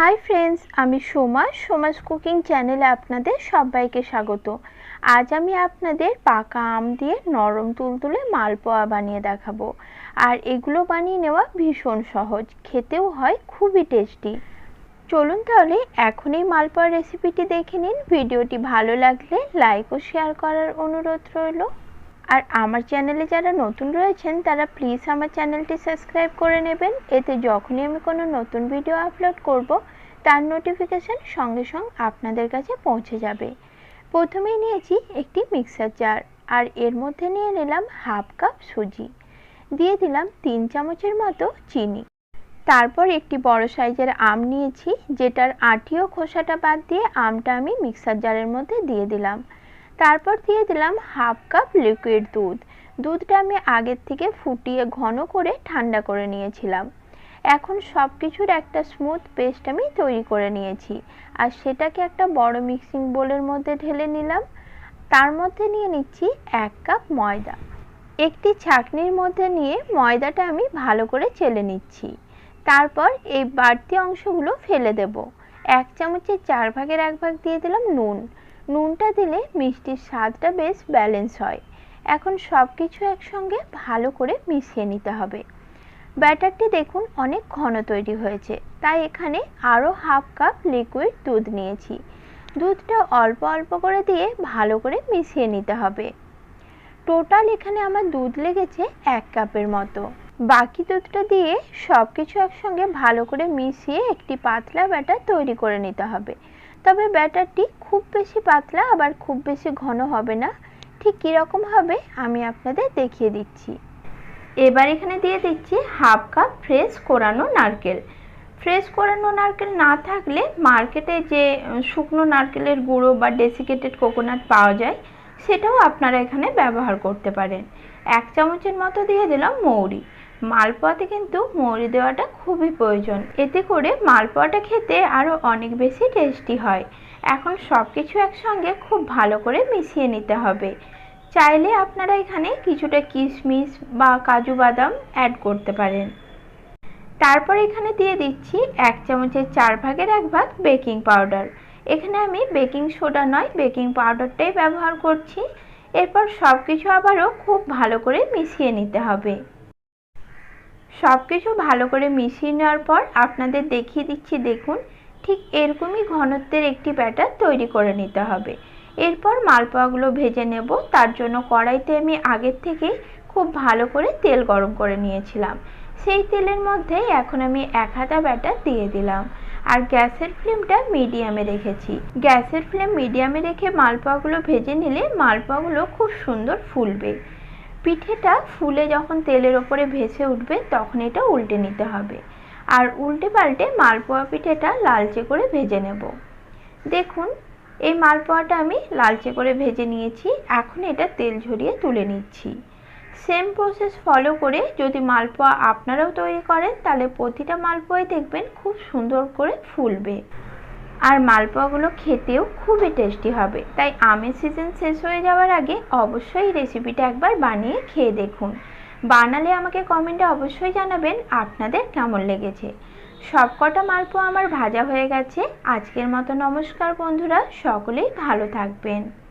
Hi friends আমি Soma, Soma's cooking চ্যানেলে আপনাদের সবাইকে স্বাগত। আজ আমি আপনাদের পাকা আম দিয়ে নরম তুলতুলে মালপোয়া বানিয়ে দেখাবো। আর এগুলো বানিয়ে নেওয়া ভীষণ সহজ, খেতেও হয়, খুবই টেস্টি। চলুন তাহলে এখন এই মালপোয়া রেসিপিটি দেখে নিন। ভিডিওটি ভালো লাগলে লাইক ও শেয়ার করার অনুরোধ রইল। আর আমার চ্যানেলে যারা নতুন রয়েছেন, তারা প্লিজ আমার চ্যানেলটি সাবস্ক্রাইব করে নেবেন। এতে যখনই আমি কোনো নতুন ভিডিও আপলোড করব, তার নোটিফিকেশান সঙ্গে সঙ্গে আপনাদের কাছে পৌঁছে যাবে। প্রথমেই নিয়েছি একটি মিক্সার জার আর এর মধ্যে নিয়ে নিলাম হাফ কাপ সুজি। দিয়ে দিলাম তিন চামচের মতো চিনি। তারপর একটি বড় সাইজের আম নিয়েছি, যেটার আঁটি ও খোসাটা বাদ দিয়ে আমটা আমি মিক্সার জারের মধ্যে দিয়ে দিলাম। তারপর দিয়ে দিলাম হাফ কাপ লিকুইড দুধ। দুধটা আমি আগের থেকে ফুটিয়ে ঘন করে ঠান্ডা করে নিয়েছিলাম। এখন সব কিছুর একটা স্মুথ পেস্ট আমি তৈরি করে নিয়েছি। আর সেটাকে একটা বড় মিক্সিং বোলের মধ্যে ঢেলে নিলাম। তার মধ্যে নিয়ে নিচ্ছি এক কাপ ময়দা। একটি ছাঁকনির মধ্যে নিয়ে ময়দাটা আমি ভালো করে চেলে নিচ্ছি। তারপর এই বাড়তি অংশগুলো ফেলে দেব। এক চামচের চার ভাগের এক ভাগ দিয়ে দিলাম নুন। নুনটা দিলে মিষ্টির স্বাদটা বেশ ব্যালেন্স হয়। এখন সব কিছু একসঙ্গে ভালো করে মিশিয়ে নিতে হবে। ব্যাটারটি দেখুন অনেক ঘন তৈরি হয়েছে, তাই এখানে আরও হাফ কাপ লিকুইড দুধ নিয়েছি। দুধটা অল্প অল্প করে দিয়ে ভালো করে মিশিয়ে নিতে হবে। টোটাল এখানে আমার দুধ লেগেছে এক কাপের মতো। বাকি দুধটা দিয়ে সব কিছু একসঙ্গে ভালো করে মিশিয়ে একটি পাতলা ব্যাটার তৈরি করে নিতে হবে। তবে ব্যাটারটি খুব বেশি পাতলা, আবার খুব বেশি ঘন হবে না। ঠিক কীরকম হবে আমি আপনাদের দেখিয়ে দিচ্ছি। এবার এখানে দিয়ে দিচ্ছি হাফ কাপ ফ্রেশ কোরানো নারকেল। ফ্রেশ কোরানো নারকেল না থাকলে মার্কেটে যে শুকনো নারকেলের গুঁড়ো বা ডেসিকেটেড কোকোনাট পাওয়া যায়, সেটাও আপনারা এখানে ব্যবহার করতে পারেন। এক চামচের মতো দিয়ে দিলাম মৌরি। মালপোয়াতে কিন্তু মৌরি দেওয়াটা খুবই প্রয়োজন। এতে করে মালপোয়াটা খেতে আরও অনেক বেশি টেস্টি হয়। এখন সব কিছু একসঙ্গে খুব ভালো করে মিশিয়ে নিতে হবে। চাইলে আপনারা এখানে কিছুটা কিশমিশ বা কাজু বাদাম অ্যাড করতে পারেন। তারপর এখানে দিয়ে দিচ্ছি এক চামচের চার ভাগের এক ভাগ বেকিং পাউডার এখানে আমি বেকিং সোডা নয় বেকিং পাউডারটাই ব্যবহার করছি। এরপর সব কিছু আবারও খুব ভালো করে মিশিয়ে নিতে হবে। সব কিছু ভালো করে মিশিয়ে নেওয়ার পর আপনাদের দেখিয়ে দিচ্ছি, দেখুন, ঠিক এরকমই ঘনত্বের একটি ব্যাটার তৈরি করে নিতে হবে। এরপর মালপোয়াগুলো ভেজে নেব, তার জন্য কড়াইতে আমি আগের থেকেই খুব ভালো করে তেল গরম করে নিয়েছিলাম। সেই তেলের মধ্যে এখন আমি এক হাতা ব্যাটার দিয়ে দিলাম। আর গ্যাসের ফ্লেমটা মিডিয়ামে রেখেছি। গ্যাসের ফ্লেম মিডিয়ামে রেখে মালপোয়াগুলো ভেজে নিলে মালপোয়াগুলো খুব সুন্দর ফুলবে। পিঠেটা ফুলে যখন তেলের ওপরে ভেসে উঠবে, তখন এটা উল্টে নিতে হবে। আর উল্টে পাল্টে মালপোয়া পিঠেটা লালচে করে ভেজে নেব। দেখুন, এই মালপোয়াটা আমি লালচে করে ভেজে নিয়েছি। এখন এটা তেল ঝরিয়ে তুলে নিচ্ছি। সেম প্রসেস ফলো করে যদি মালপোয়া আপনারাও তৈরি করেন, তাহলে প্রতিটা মালপোয়াই দেখবেন খুব সুন্দর করে ফুলবে। আর মালপোয়াগুলো খেতেও খুবই টেস্টি হবে। তাই আমের সিজন শেষ হয়ে যাওয়ার আগে অবশ্যই রেসিপিটা একবার বানিয়ে খেয়ে দেখুন। বানালে আমাকে কমেন্টে অবশ্যই জানাবেন আপনাদের কেমন লেগেছে। সবকটা মালপোয়া আমার ভাজা হয়ে গেছে। আজকের মতো নমস্কার বন্ধুরা, সকলেই ভালো থাকবেন।